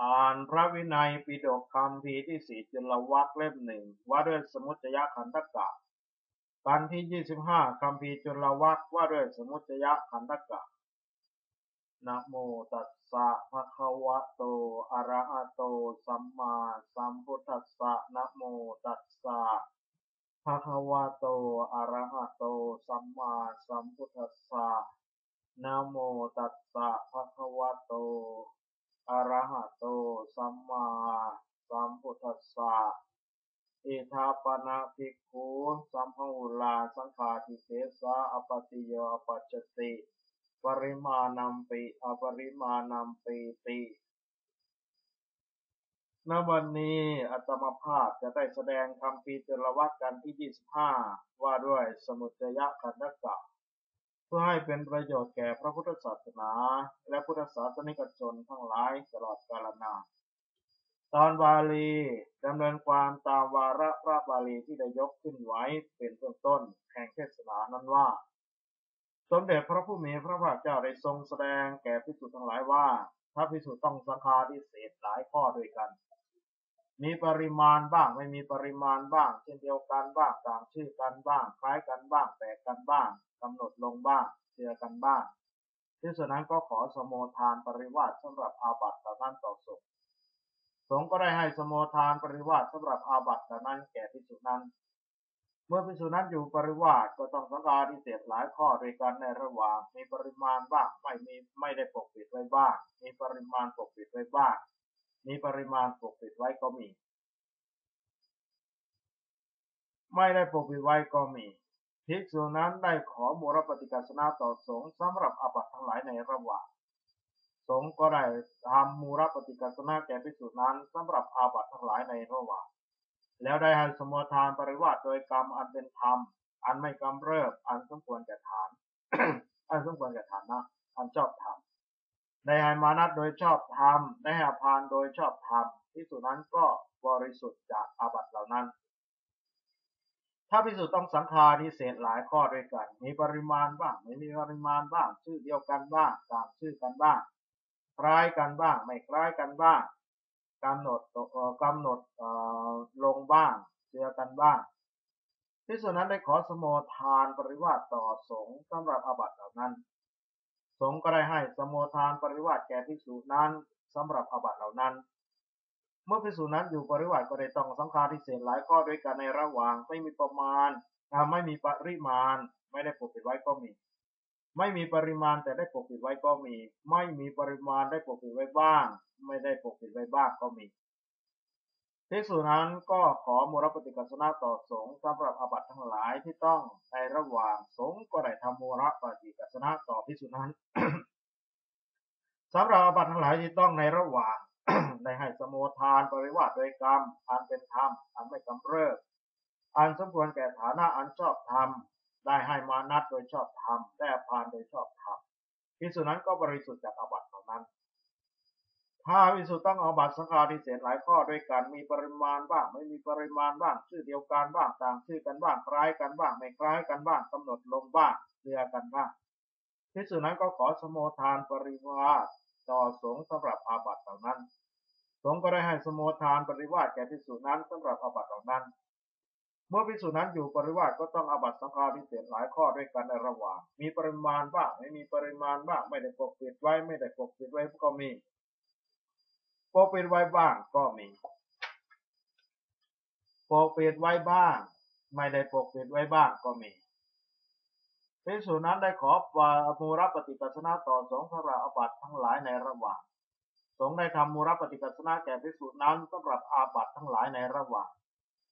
อ่านพระวินัยปิฎกคำพีที่สี่จุลวัคเล่มหนึ่งว่าด้วยสมุจยขันธกะกันที่ยี่สิบห้าคำพีจุลวัคว่าด้วยสมุจยขันธกะนะโมตัสสะภะคะวะโตอะระหะโต สัมมาสัมพุทธัสสะนะโมตัสสะภะคะวะโตอะระหะโต สัมมาสัมพุทธัสสะนะโมตัสสะภะคะวะโตอะระหะโตสัมมาสัมพุทธัสสะ อิทาปนะภิกขุสัมภวุลาสังฆาทิเสสะอปติโยอปัจจติ ปริมาณัมปิอปริมาณัมปิติณวันนี้อัตมภาพจะได้แสดงคำปีจรวัตกันที่ 25 ว่าด้วยสมุจยคันธกะเพื่อให้เป็นประโยชน์แก่พระพุทธศาสนา และพุทธศาสนิกชนทั้งหลายตลอดกาลนาน ตอนบาลีดำเนินความตามวาระพระบาลีที่ได้ยกขึ้นไว้เป็นต้นต้นแห่งเทศนานั้นว่า สมเด็จพระผู้มีพระภาคเจ้าได้ทรงแสดงแก่พิสุทั้งหลายว่าพระพิสุต้องสังฆาทิเศษหลายข้อด้วยกัน มีปริมาณบ้างไม่มีปริมาณบ้าง เช่นเดียวกันบ้างต่างชื่อกันบ้าง คล้ายกันบ้างแตกกันบ้างกำหนดลงบ้างเจือกันบ้างที่สุนั้นก็ขอสมโภทานปริวาสสำหรับอาบัติต่อนั้นต่อสง งฆ์ก็ได้ให้สมโภทานปริวาสสำหรับอาบัติต่นั้นแก่พิสุนั้น เมื่อพิสุนั้นอยู่ปริวาสก็ต้องสังฆาทิเศษหลายข้อโดยกันในระหว่าง มีปริมาณบ้างไม่มีไม่ได้ปกปิดไว้บ้าง มีปริมาณปกปิดไว้บ้าง มีปริมาณปกปิดไว้ก็มี ไม่ได้ปกปิดไว้ก็มีภิกษุนั้นได้ขอมรปฏิกัสนาต่อสงฆ์สำหรับอาบัติทั้งหลายในระหว่าง สงฆ์ก็ได้ทำมูรปฏิกัสนาแก่ภิกษุนั้นสำหรับอาบัติทั้งหลายในระหว่าง แล้วได้ให้สมทานปริวาสโดยกรรมอันเป็นธรรม อันไม่กำเริบ อันสมควรแก่ฐาน อันสมควรแก่ฐานนะ อันชอบธรรมได้ให้มานัดโดยชอบธรรม ได้ให้อภานโดยชอบธรรมภิกษุนั้นก็บริสุทธิ์จากอาบัติเหล่านั้น ถ้าพิสูจน์ต้องสังฆาทิเศษหลายข้อด้วยกัน มีปริมาณบ้าง ไม่มีปริมาณบ้าง ชื่อเดียวกันบ้าง ต่างชื่อกันบ้าง คล้ายกันบ้าง ไม่คล้ายกันบ้างกำหนดกำหนดลงบ้างเจือกันบ้างพิสูจนั้นได้ขอสมโภทานปริวาสต่อสงฆ์สำหรับอาบัติเหล่านั้น สงฆ์ก็ได้ให้สมโภทานปริวาสแก่ภิกษุนั้นสำหรับอาบัติเหล่านั้น เมื่อภิกษุนั้นอยู่ปริวาสก็ได้ต้องสังฆาทิเศษหลายข้อด้วยกันในระหว่างไม่มีประมาณไม่มีปริมาณ ไม่ได้ปกปิดไว้ก็มี ไม่มีปริมาณแต่ได้ปกปิดไว้ก็มี ไม่มีปริมาณได้ปกปิดไว้บ้าง ไม่ได้ปกปิดไว้บ้างก็มีภิกษุนั้นก็ขอมูรปฏิกัสนาต่อสงฆ์สำหรับอาบัติทั้งหลายที่ต้องในระหว่างสงฆ์ก็ได้ทำมูรปฏิกัสนาต่อภิกษุนั้นสำหรับอาบัติทั้งหลายที่ต้องในระหว่างได้ให้สมุทานปริวาสโดยกรรมอันเป็นธรรมอันไม่กำเริบอันสมควรแก่ฐานะอันชอบธรรม ได้ให้มานัดโดยชอบธรรมได้อภานโดยชอบธรรมภิกษุนั้นก็บริสุทธิ์จากอาบัติเหล่านั้น ถ้าวิสุต้องอาบัตรสังฆาทิเศษหลายข้อด้วยกันมีปริมาณบ้างไม่มีปริมาณบ้างชื่อเดียวกันบ้างต่างชื่อกันบ้างคล้ายกันบ้างไม่คล้ายกันบ้างกำหนดลงบ้างเรือกันบ้างภิกษุนั้นก็ขอสมโภทานปริวาสต่อสงฆ์สำหรับอาบัติเหล่านั้น สงฆ์ก็ได้ให้สมโภทานปริวาสแก่ภิกษุนั้นสำหรับอาบัติเหล่านั้น เมื่อภิกษุนั้นอยู่ปริวาสก็ต้องอาบัตสังฆาทิเศษหลายข้อด้วยกันในระหว่าง มีปริมาณบ้างไม่มีปริมาณบ้างไม่ได้ปกปิดไว้ไม่ได้ปกปิดไว้ก็มีปกปิดไว้บ้างก็มีปกปิดไว้บ้าง ไม่ได้ปกปิดไว้บ้างก็มีภิกษุนั้นได้ขอวามูรปฏิกัสนาต่อสงฆ์สำหรับอาบัตทั้งหลายในระหว่างสงฆ์ได้ทำมูรปฏิกัสนาแก่ภิกษุนั้นสำหรับอาบัตทั้งหลายในระหว่าง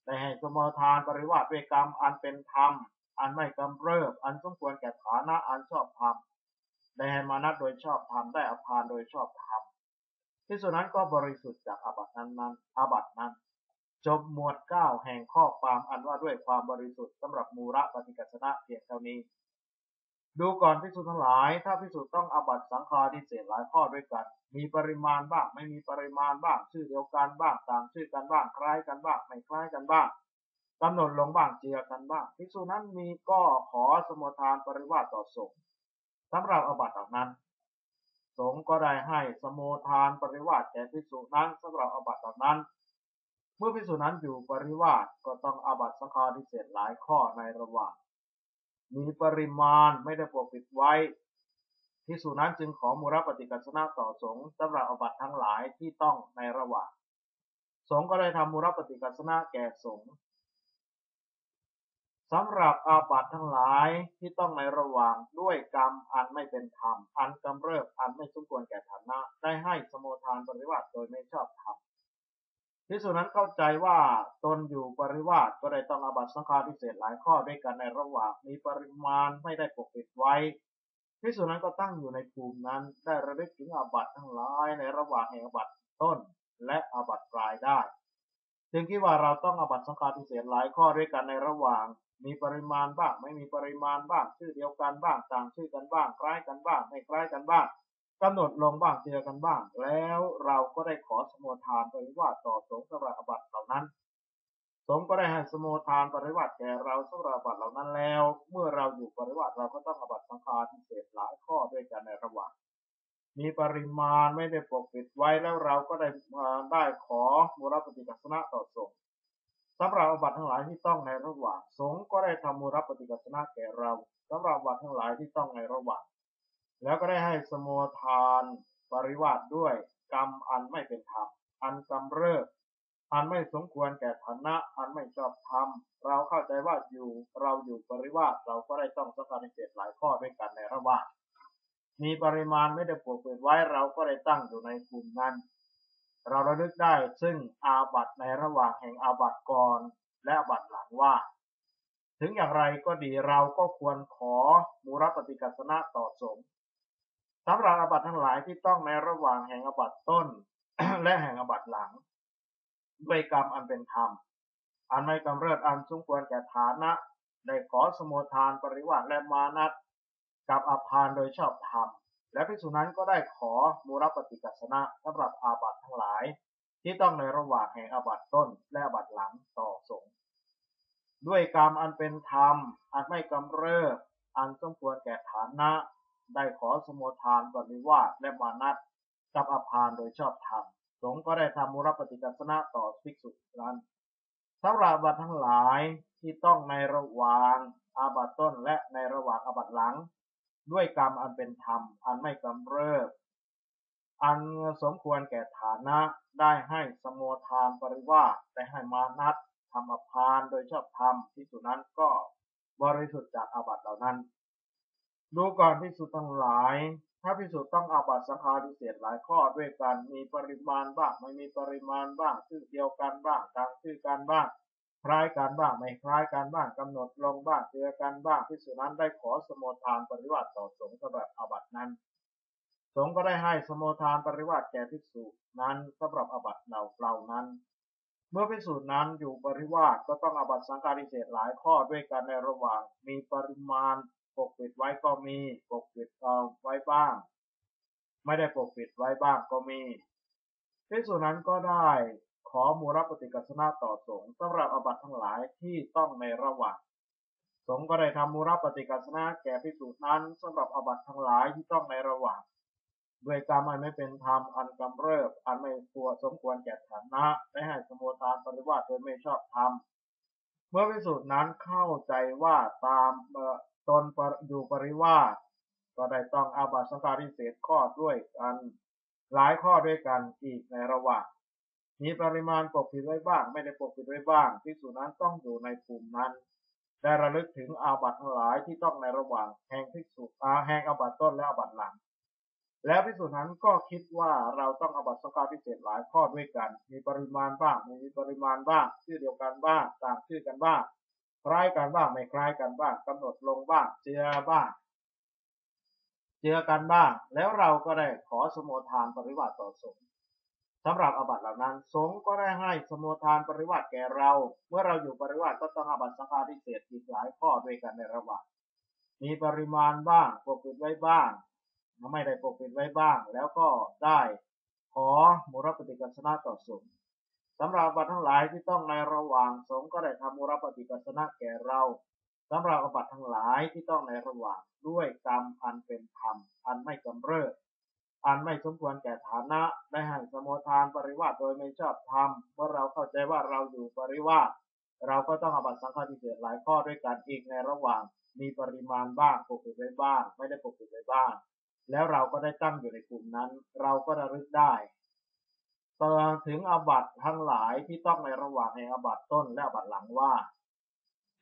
ได้ให้สมทานปริวาสเวกรรมอันเป็นธรรม อันไม่กำเริบ อันสมควรแก่ฐานะอันชอบธรรมได้ให้มานัดโดยชอบธรรมได้อภานโดยชอบธรรมที่สุนั้นก็บริสุทธิ์จากอาบัตินั้นนั้นอาบัตินั้น จบหมวดเก้าแห่งข้อความอันว่าด้วยความบริสุทธิ์สำหรับมูระปฏิกัสนะเพียงเท่านี้ ดูก่อนภิกษุทั้งหลาย ถ้าภิกษุต้องอาบัตสังฆาทิเศษหลายข้อด้วยกัน มีปริมาณบ้าง ไม่มีปริมาณบ้าง ชื่อเดียวกันบ้าง ต่างชื่อกันบ้าง คล้ายกันบ้าง ไม่คล้ายกันบ้างกำหนดลงบ้างเจียกันบ้าง ภิกษุนั้นมีก็ขอสมุทานปริวาสต่อสงฆ์สำหรับอาบัตเหล่านั้น สงฆ์ก็ได้ให้สมทานปริวาสแก่ภิกษุนั้นสำหรับอาบัตเหล่านั้น เมื่อภิกษุนั้นอยู่ปริวาสก็ต้องอาบัตสังฆาทิเศษหลายข้อในระหว่าง มีปริมาณไม่ได้ปกปิดไว้ภิกษุนั้นจึงขอมูรปฏิกัสนะต่อสงฆ์สำหรับอาบัตทั้งหลายที่ต้องในระหว่าง สงฆ์ก็ได้ทำมูรปฏิกัสนะแก่สงฆ์สำหรับอาบัตทั้งหลายที่ต้องในระหว่างด้วยกรรมอันไม่เป็นธรรม อันกำเริบอันไม่สมควรแก่ฐานะ ได้ให้สมุทานปริวาสโดยไม่ชอบธรรม พิสุนั้นเข้าใจว่าตนอยู่ปริวาสก็ได้ต้องอาบัตสังฆาทิเศษหลายข้อด้วยกันในระหว่างมีปริมาณไม่ได้ปกปิดไว้พิสุนั้นก็ตั้งอยู่ในภูมินั้นได้ระลึกถึงอาบัตทั้งหลายในระหว่างแห่งอาบัตต้นและอาบัตปลายได้จึงคิดว่าเราต้องอาบัตสังฆาทิเศษหลายข้อด้วยกันในระหว่าง มีปริมาณบ้าง ไม่มีปริมาณบ้างชื่อเดียวกันบ้างต่างชื่อกันบ้าง คล้ายกันบ้างไม่คล้ายกันบ้าง กำหนดลงบ้างเจอกันบ้าง แล้วเราก็ได้ขอสมุทานปริวาสต่อสงฆ์สำหรับอบัตเหล่านั้น สงฆ์ก็ได้ให้สมุทานปริวาสแก่เราสำหรับอบัตเหล่านั้นแล้ว เมื่อเราอยู่ปริวาสเราก็ต้องอบัตสังฆาทิเศษหลายข้อด้วยกันในระหว่างมีปริมาณไม่ได้ปกปิดไว้แล้วเราก็ได้ได้ขอมูลปฏิกัสนะต่อสงฆ์สำหรับอบัตทั้งหลายที่ต้องในระหว่าง สงฆ์ก็ได้ทำมูรับปฏิกัสนะแก่เราสำหรับอบัตทั้งหลายที่ต้องในระหว่าง แล้วก็ได้ให้สมุทานปริวาสด้วย กรรมอันไม่เป็นธรรม อันกำเริบอันไม่สมควรแก่ฐานะ อันไม่ชอบธรรม เราเข้าใจว่าอยู่เราอยู่ปริวาสเราก็ได้ต้องสังการเจตหลายข้อด้วยกันในระหว่างมีปริมาณไม่ได้ปกปิดไว้เราก็ได้ตั้งอยู่ในภูมินั้น เราระลึกได้ซึ่งอาบัตในระหว่างแห่งอาบัตก่อนและอาบัตหลังว่า ถึงอย่างไรก็ดีเราก็ควรขอมูรปฏิกัสนะต่อสงฆ์ สำหรับอาบัตทั้งหลายที่ต้องในระหว่างแห่งอาบัตต้น และแห่งอาบัตหลัง ด้วยกรรมอันเป็นธรรม อันไม่กำเริบอันสมควรแก่ฐานะได้ขอสมุทานปริวัติและมานัตกับอภานโดยชอบธรรม และภิกษุนั้นก็ได้ขอมูรปฏิกัสนะสำหรับอาบัตทั้งหลาย ที่ต้องในระหว่างแห่งอาบัตต้น และอาบัตหลังต่อสงด้วยกรรมอันเป็นธรรม อันไม่กำเริบอันสมควรแก่ฐานะ ได้ขอสมุทานบริวาสและมานัตกับอภานโดยชอบธรรมสงก็ได้ทำมูรปฏิกัสนะต่อภิกษุนั้นสำหรับบัตทั้งหลายที่ต้องในระหว่างอาบัตต้นและในระหว่างอาบัตหลัง ด้วยกรรมอันเป็นธรรม อันไม่กำเริบ อันสมควรแก่ฐานะได้ให้สมโมทานปริวาสได้ให้มานัดธรรมพานโดยชอบธรรมที่สุนั้นก็บริสุทธิ์จากอาบัตเหล่านั้น ดูก่อนพิสุทั้งหลาย ถ้าพิสุต้องอาบัตสังฆาทิเศษหลายข้อด้วยกัน มีปริมาณบ้างไม่มีปริมาณบ้างชื่อเดียวกันบ้างต่างชื่อกันบ้าง คล้ายกันบ้างไม่คล้ายกันบ้างกำหนดลงบ้างเจอกันบ้างพิสุนั้นได้ขอสมุทานปริวัติต่อสงฆ์สำหรับอาบัตนั้น สงฆ์ก็ได้ให้สมุทานปริวัติแก่ภิกษุนั้นสำหรับอาบัตเหล่าเ่านั้นเมื่อภิกษุนั้นอยู่ปริวาสก็ต้องอาบัตสังฆาริเศษหลายข้อด้วยกันในระหว่าง มีปริมาณ ปกปิดไว้ก็มี ปกปิดเอาไว้บ้าง ไม่ได้ปกปิดไว้บ้างก็มีภิกษุนั้นก็ได้ขอมูรปฏิกัสนาต่อสงฆ์สำหรับอบัตทั้งหลายที่ต้องในระหว่างสงฆ์ก็ได้ทำมูรปฏิกัสนาแก่พิสูจน์นั้นสำหรับอบัตทั้งหลายที่ต้องในระหว่างด้วยกรรมอันไม่เป็นธรรมอันกำเริบอันไม่ควรสมควรแก่ฐานะได้ให้สมุทานปริวาสโดยไม่ชอบธรรมเมื่อพิสูจน์นั้นเข้าใจว่าตาม ตนอยู่ปริวาสก็ได้ต้องอาบัตสังการิเศษข้อด้วยกันหลายข้อด้วยกันอีกในระหว่างมีปริมาณปกปิดไว้บ้าง ไม่ได้ปกปิดไว้บ้างพิสูจนั้นต้องอยู่ในภูมินั้น ได้ระลึกถึงอาบัตทั้งหลายที่ต้องในระหว่างแห่งพิสูจอาแห่งอาบัตต้นและอาบัตหลัง แล้วพิสูจนั้นก็คิดว่าเราต้องอาบัตสังกาพิเศษหลายข้อด้วยกัน มีปริมาณบ้างไม่มีปริมาณบ้างชื่อเดียวกันบ้างต่างชื่อกันบ้าง คล้ายกันบ้างไม่คล้ายกันบ้างกำหนดลงบ้างเจือบ้างเจือกันบ้าง แล้วเราก็ได้ขอสมุทานปริวัติต่อสงฆ์สำหรับอาบัตเหล่านั้น สงฆ์ก็ได้ให้สมุทานปริวัติแก่เรา เมื่อเราอยู่ปริวัติก็ต้องอบัตสังฆาทิเศษอีกหลายข้อด้วยกันในระหว่างมีปริมาณบ้างปกปิดไว้บ้างไม่ได้ปกปิดไว้บ้าง แล้วก็ได้ขอมุรปฏิกัสนะต่อสงฆ์ สำหรับบัตรทั้งหลายที่ต้องในระหว่างสงก็ได้ทำมุรปฏิกัสนะแก่เราสำหรับบัตรทั้งหลายที่ต้องในระหว่างด้วยกรรมอันเป็นธรรมอันไม่กำเริบอันไม่สมควรแก่ฐานะได้ให้สมทานปริวาสโดยไม่ชอบธรรมเมื่อเราเข้าใจว่าเราอยู่ปริวาสเราก็ต้องอบัตสังฆาทิเศษหลายข้อด้วยกันอีกในระหว่างมีปริมาณบ้างปกปิดไว้บ้าง ไม่ได้ปกปิดไว้บ้าง แล้วเราก็ได้ตั้งอยู่ในกลุ่มนั้น เราก็ระลึกได้ ต่อถึงอาบัตทั้งหลายที่ต้องในระหว่างในอาบัตต้นและอาบัตหลังว่า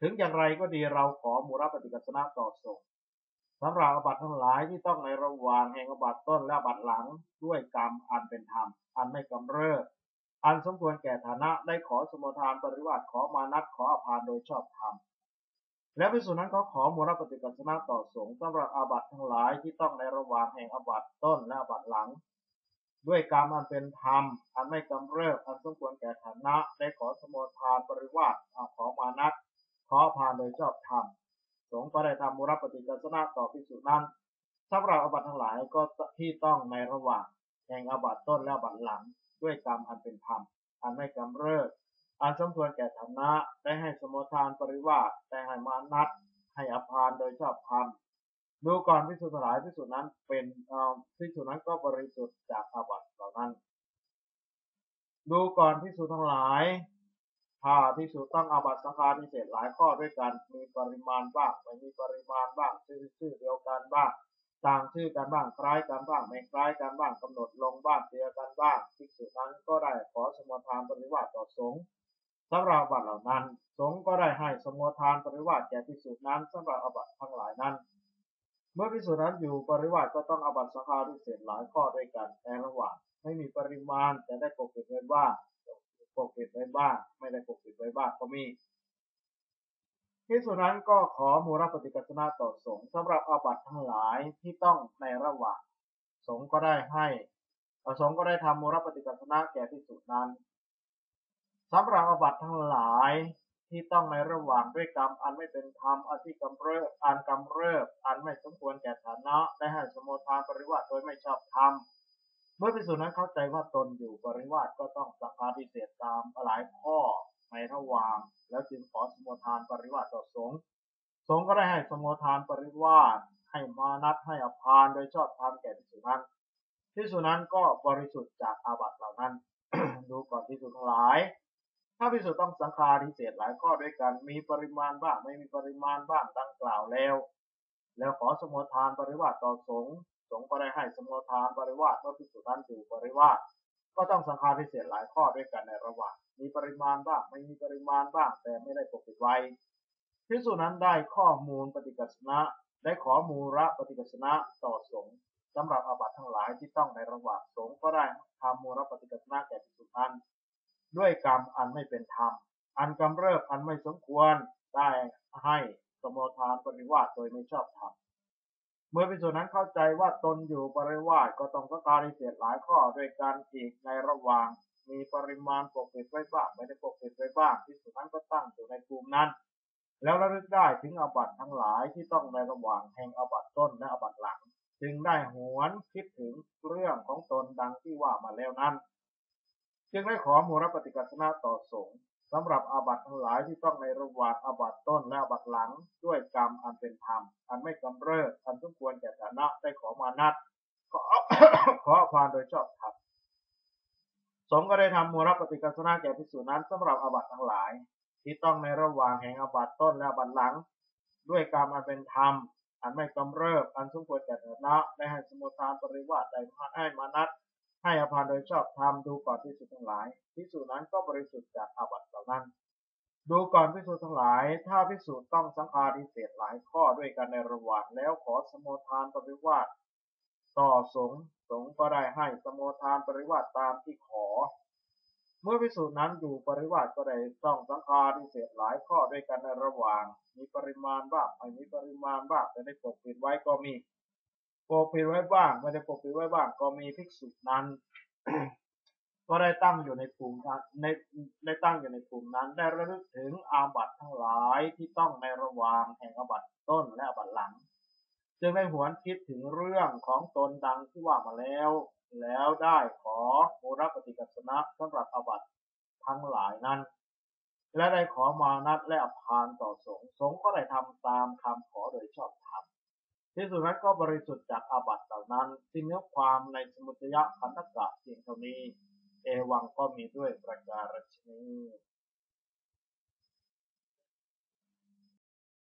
ถึงอย่างไรก็ดีเราขอมูรปฏิกัสนะต่อสงสำหรับอาบัตทั้งหลายที่ต้องในระหว่างแห่งอาบัตต้นและอาบัตหลังด้วยกรรมอันเป็นธรรม อันไม่กำเริบอันสมควรแก่ฐานะได้ขอสมุทานปริวาสขอมานัดขออภานโดยชอบธรรมและพิสุนั้นเขาขอมูลปฏิกัสนะต่อสงฆ์สำหรับอาบัตทั้งหลายที่ต้องในระหว่างแห่งอาบัตต้นและอาบัตหลัง ด้วยกรรมอันเป็นธรรม อันไม่กำเริบ อันสมควรแก่ฐานะ ได้ขอสมทานปริวาสขอมานัดขออภานโดยชอบธรรม สงฆ์ก็ได้ทำมูลปฏิกัสนะต่อพิสุนั้นสำหรับอบัตทั้งหลายก็ที่ต้องในระหว่างแห่งอบัตต้นและอบัตหลัง ด้วยกรรมอันเป็นธรรม อันไม่กำเริบ อันสมควรแก่ฐานะ ได้ให้สมทานปริวาสได้ให้มานัดให้อภานโดยชอบธรรม ดูก่อนพิสุทธิ์หลายพิสุทธินั้นเป็นพิสุทธินั้นก็บริสุทธิ์จากอาบัติเหล่านั้น ดูก่อนพิสุทธิ์ทั้งหลายถ้าพิสุทธิ์ต้องอาบัติสังฆาทิเศษหลายข้อด้วยกัน มีปริมาณบ้างไม่มีปริมาณบ้างชื่อชื่อเดียวกันบ้างต่างชื่อกันบ้างคล้ายกันบ้างไม่คล้ายกันบ้างกำหนดลงบ้างเตียกันบ้างภิกษุนั้นก็ได้ขอสมทานปริวาสต่อสงฆ์สำหรับบัตรเหล่านั้น สงฆ์ก็ได้ให้สมทานปริวาสแก่ภิกษุนั้นสำหรับอบัตทั้งหลายนั้น เมื่อภิกษุนั้นอยู่ปริวาสก็ต้องอบัตสังฆาทิเศษหลายข้อด้วยกันแต่ระหว่างไม่มีปริมาณแต่ได้ปกปิดไว้บ้างปกปิดไว้บ้างไม่ได้ปกปิดไว้บ้างก็มีพิสุนั้นก็ขอมูรปฏิกัสนาต่อสงฆ์สำหรับอาบัติทั้งหลายที่ต้องในระหว่าง สงฆ์ก็ได้ให้สงฆ์ก็ได้ทำมูรปฏิกัสนาแก่พิสุนั้นสำหรับอาบัติทั้งหลาย ที่ต้องในระหว่างด้วยกรรมอันไม่เป็นธรรมอันที่กำเริบอันกำเริบอันไม่สมควรแก่ฐานะได้ให้สมุทานปริวาสโดยไม่ชอบธรรมเมื่อพิสุนั้นเข้าใจว่าตนอยู่ปริวาสก็ต้องสังฆาทิเศษตามหลายข้อในระหว่าง แล้วจึงขอสมุทานปริวาสต่อสงฆ์สงฆ์ก็ได้ให้สมุทานปริวาสให้มานัดให้อภานโดยชอบธรรมแก่พิสุนั้นพิสุนั้นก็บริสุทธิ์จากอาบัติเหล่านั้น ดูก่อนพิสุทั้งหลาย ถ้าพิสุต้องสังฆาทิเศษหลายข้อด้วยกัน มีปริมาณบ้างไม่มีปริมาณบ้างดังกล่าวแล้ว แล้วขอสมทานปริวาสต่อสงฆ์สงฆ์ก็ได้ให้สมทานปริวาสเมื่อพิสุนั้นอยู่ปริวาสก็ต้องสังฆาทิเศษหลายข้อด้วยกันในระหว่าง มีปริมาณบ้างไม่มีปริมาณบ้างแต่ไม่ได้ปกปิดไว้พิสูจนั้นได้ข้อมูลปฏิกัสนะได้ขอมูระปฏิกัสนะต่อสงฆ์สำหรับอาบัติทั้งหลายที่ต้องในระหว่างสงฆ์ก็ได้ทำมูระปฏิกัสนะแก่พิสุนั้น ด้วยกรรมอันไม่เป็นธรรม อันกำเริบอันไม่สมควรได้ให้สมทานปริวาสโดยไม่ชอบธรรมเมื่อพิสูจนั้นเข้าใจว่าตนอยู่ปริวาสก็ต้องสังการิเศษหลายข้อด้วยกันอีกในระหว่าง มีปริมาณปกปิดไว้บ้างไม่ได้ปกปิดไว้บ้างพิสูจนั้นก็ตั้งอยู่ในกลุ่มนั้น แล้วระลึกได้ถึงอบัตทั้งหลายที่ต้องในระหว่างแห่งอบัตต้นและอบัตหลัง จึงได้หวนคิดถึงเรื่องของตนดังที่ว่ามาแล้วนั้น จึงได้ขอมูลปฏิกัสนาต่อสงฆ์สำหรับอาบัติทั้งหลายที่ต้องในระหว่างอาบัติต้นและอาบัติหลัง ด้วยกรรมอันเป็นธรรม อันไม่กำเริบอันสมควรแก่ฐานะได้ขอมานัดขอขอผ่านโดยชอบธรรมสงก็ได้ทำมูลปฏิกัสนาแก่พิสูจนั้นสำหรับอาบัติทั้งหลาย ที่ต้องในระหว่างแห่งอาบัติต้นและอาบัติหลัง ด้วยกรรมอันเป็นธรรมอันไม่กำเริบอันสมควรแก่ฐานะได้ให้สมุทานปริวาสได้ให้มานัด ให้อภานโดยชอบธรรมดูก่อนพิสูจทั้งหลายพิสูจนั้นก็บริสุทธิ์จากอาบัติเหล่านั้น ดูก่อนพิสูจทั้งหลาย ถ้าพิสูจต้องสังฆาทิเศษหลายข้อด้วยกันในระหว่างแล้วขอสมุทานปริวาสต่อสงสงก็ได้ให้สมุทานปริวาสตามที่ขอ เมื่อพิสูจน์นั้นอยู่ปริวาสก็ได้ต้องสังฆาทิเศษหลายข้อด้วยกันในระหว่าง มีปริมาณบ้างไม่มีปริมาณบ้างแต่ได้ปกปิดไว้ก็มี กปิดไว้บ้างไม่ได้ปกปิดไว้บ้าง ก็มีภิกษุนั้น ก็ได้ตั้งอยู่ในกลุ่มในได้ตั้งอยู่ในกลุ่มนั้น ได้ระลึกถึงอาบัตทั้งหลายที่ต้องในระหว่างแห่งอาบัตต้นและอาบัตหลัง จึงได้หวนคิดถึงเรื่องของตนดังที่ว่ามาแล้ว แล้วได้ขอโมรปฏิกัสนะสำหรับอาบัตทั้งหลายนั้นและได้ขอมานัดและอภานต่อสงฆ์สงฆ์ก็ได้ทำตามคำขอโดยชอบธรรม ภิกษุนั้นก็บริสุทธิ์จากอาบัติเหล่านั้นที่เนื้อความในสมุทยคันธกะเพียงเท่านี้ เอวังก็มีด้วยประการฉนี้